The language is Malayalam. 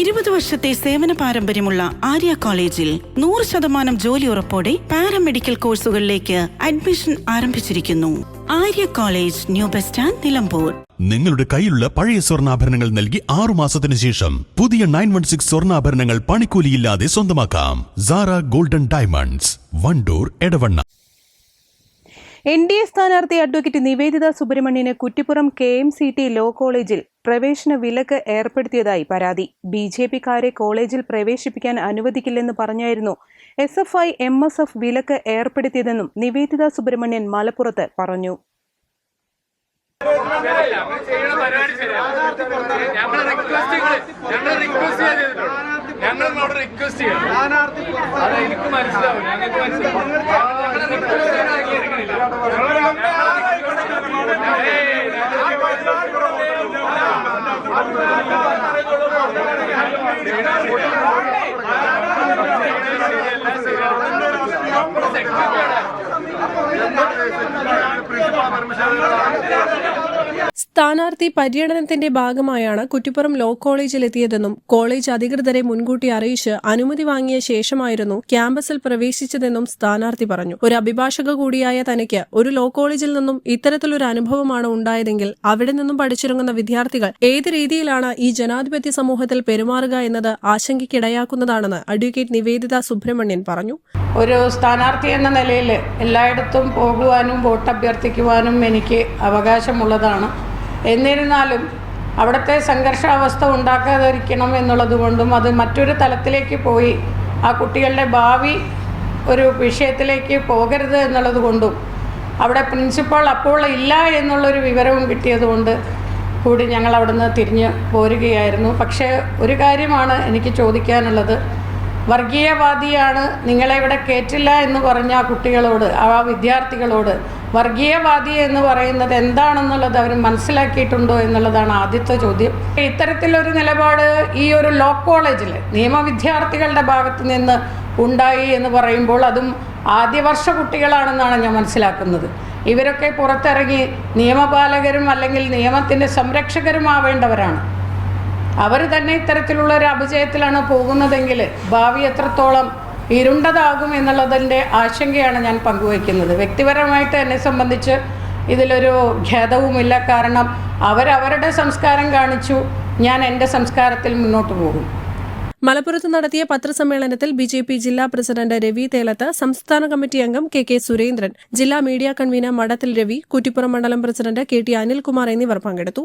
ഇരുപത് വർഷത്തെ സേവന പാരമ്പര്യമുള്ള ആര്യ കോളേജിൽ നൂറ് ശതമാനം ജോലി ഉറപ്പോടെ പാരാമെഡിക്കൽ കോഴ്സുകളിലേക്ക് അഡ്മിഷൻ ആരംഭിച്ചിരിക്കുന്നു. Arya college new bus stand Nilambur. നിങ്ങളുടെ കയ്യിലുള്ള പഴയ സ്വർണാഭരണങ്ങൾ നൽകി ആറു മാസത്തിന് ശേഷം പുതിയ നയൻ വൺ സിക്സ് സ്വർണാഭരണങ്ങൾ പണിക്കൂലിയില്ലാതെ സ്വന്തമാക്കാം. Sara golden diamonds Wandoor Edavanna. N D A സ്ഥാനാർത്ഥി അഡ്വക്കേറ്റ് നിവേദിത സുബ്രഹ്മണ്യന് Kuttippuram K M C T law കോളേജിൽ പ്രവേശന വിലക്ക് ഏർപ്പെടുത്തിയതായി പരാതി. ബി ജെ പിക്കാരെ കോളേജിൽ പ്രവേശിപ്പിക്കാൻ അനുവദിക്കില്ലെന്ന് പറഞ്ഞായിരുന്നു S F I M S F വിലക്ക് ഏർപ്പെടുത്തിയതെന്നും നിവേദിത സുബ്രഹ്മണ്യൻ മലപ്പുറത്ത് പറഞ്ഞു. റിക്വസ്റ്റ് പ്രിൻസിപ്പൾ പെർമിഷൻ സ്ഥാനാർത്ഥി പര്യടനത്തിന്റെ ഭാഗമായാണ് കുറ്റിപ്പുറം ലോ കോളേജിലെത്തിയതെന്നും കോളേജ് അധികൃതരെ മുൻകൂട്ടി അറിയിച്ച് അനുമതി വാങ്ങിയ ശേഷമായിരുന്നു ക്യാമ്പസിൽ പ്രവേശിച്ചതെന്നും സ്ഥാനാർത്ഥി പറഞ്ഞു. ഒരു അഭിഭാഷക കൂടിയായ തനിക്ക് ഒരു ലോ കോളേജിൽ നിന്നും ഇത്തരത്തിലൊരു അനുഭവമാണ് ഉണ്ടായതെങ്കിൽ അവിടെ നിന്നും പഠിച്ചിറങ്ങുന്ന വിദ്യാർത്ഥികൾ ഏത് രീതിയിലാണ് ഈ ജനാധിപത്യ സമൂഹത്തിൽ പെരുമാറുക എന്നത് ആശങ്കയ്ക്കിടയാക്കുന്നതാണെന്ന് അഡ്വക്കേറ്റ് നിവേദിത സുബ്രഹ്മണ്യൻ പറഞ്ഞു. ഒരു സ്ഥാനാർത്ഥി എന്ന നിലയിൽ എല്ലായിടത്തും പോകുവാനും വോട്ട് അഭ്യർത്ഥിക്കുവാനും എനിക്ക് അവകാശമുള്ളതാണ്. എന്നിരുന്നാലും അവിടുത്തെ സംഘർഷാവസ്ഥ ഉണ്ടാക്കാതിരിക്കണം എന്നുള്ളത് കൊണ്ടും അത് മറ്റൊരു തലത്തിലേക്ക് പോയി ആ കുട്ടികളുടെ ഭാവി ഒരു വിഷയത്തിലേക്ക് പോകരുത് എന്നുള്ളത് കൊണ്ടും അവിടെ പ്രിൻസിപ്പൾ അപ്പോൾ ഇല്ല എന്നുള്ളൊരു വിവരവും കിട്ടിയതുകൊണ്ട് കൂടി ഞങ്ങൾ അവിടുന്ന് തിരിഞ്ഞ് പോരുകയായിരുന്നു. പക്ഷേ ഒരു കാര്യമാണ് എനിക്ക് ചോദിക്കാനുള്ളത്. വർഗീയവാദിയാണ്. നിങ്ങളെ ഇവിടെ കയറ്റില്ല എന്ന് പറഞ്ഞ ആ കുട്ടികളോട് ആ വിദ്യാർത്ഥികളോട് വർഗീയവാദി എന്ന് പറയുന്നത് എന്താണെന്നുള്ളത് അവർ മനസ്സിലാക്കിയിട്ടുണ്ടോ എന്നുള്ളതാണ് ആദ്യത്തെ ചോദ്യം. ഇത്തരത്തിലൊരു നിലപാട് ഈ ഒരു ലോ കോളേജിൽ നിയമവിദ്യാർത്ഥികളുടെ ഭാഗത്ത് നിന്ന് ഉണ്ടായി എന്ന് പറയുമ്പോൾ അതും ആദ്യവർഷ കുട്ടികളാണെന്നാണ് ഞാൻ മനസ്സിലാക്കുന്നത്. ഇവരൊക്കെ പുറത്തിറങ്ങി നിയമപാലകരും അല്ലെങ്കിൽ നിയമത്തിന്റെ സംരക്ഷകരുമാവേണ്ടവരാണ്. അവർ തന്നെ ഇത്തരത്തിലുള്ള ഒരു അപജയത്തിലാണ് പോകുന്നതെങ്കിൽ ഭാവി എത്രത്തോളം ഇരുണ്ടതാകും എന്നുള്ളതിന്റെ ആശങ്കയാണ് ഞാൻ പങ്കുവയ്ക്കുന്നത്. വ്യക്തിപരമായിട്ട് എന്നെ സംബന്ധിച്ച് ഇതിലൊരു ഖേദവുമില്ല. കാരണം അവരവരുടെ സംസ്കാരം കാണിച്ചു. ഞാൻ എന്റെ സംസ്കാരത്തിൽ മുന്നോട്ട് പോകും. മലപ്പുറത്ത് നടത്തിയ പത്രസമ്മേളനത്തിൽ ബി ജെ പി ജില്ലാ പ്രസിഡന്റ് രവി തേലത്ത് സംസ്ഥാന കമ്മിറ്റി അംഗം കെ കെ സുരേന്ദ്രൻ ജില്ലാ മീഡിയ കൺവീനർ മഠത്തിൽ രവി കുറ്റിപ്പുറം മണ്ഡലം പ്രസിഡന്റ് കെ ടി അനിൽകുമാർ എന്നിവർ പങ്കെടുത്തു.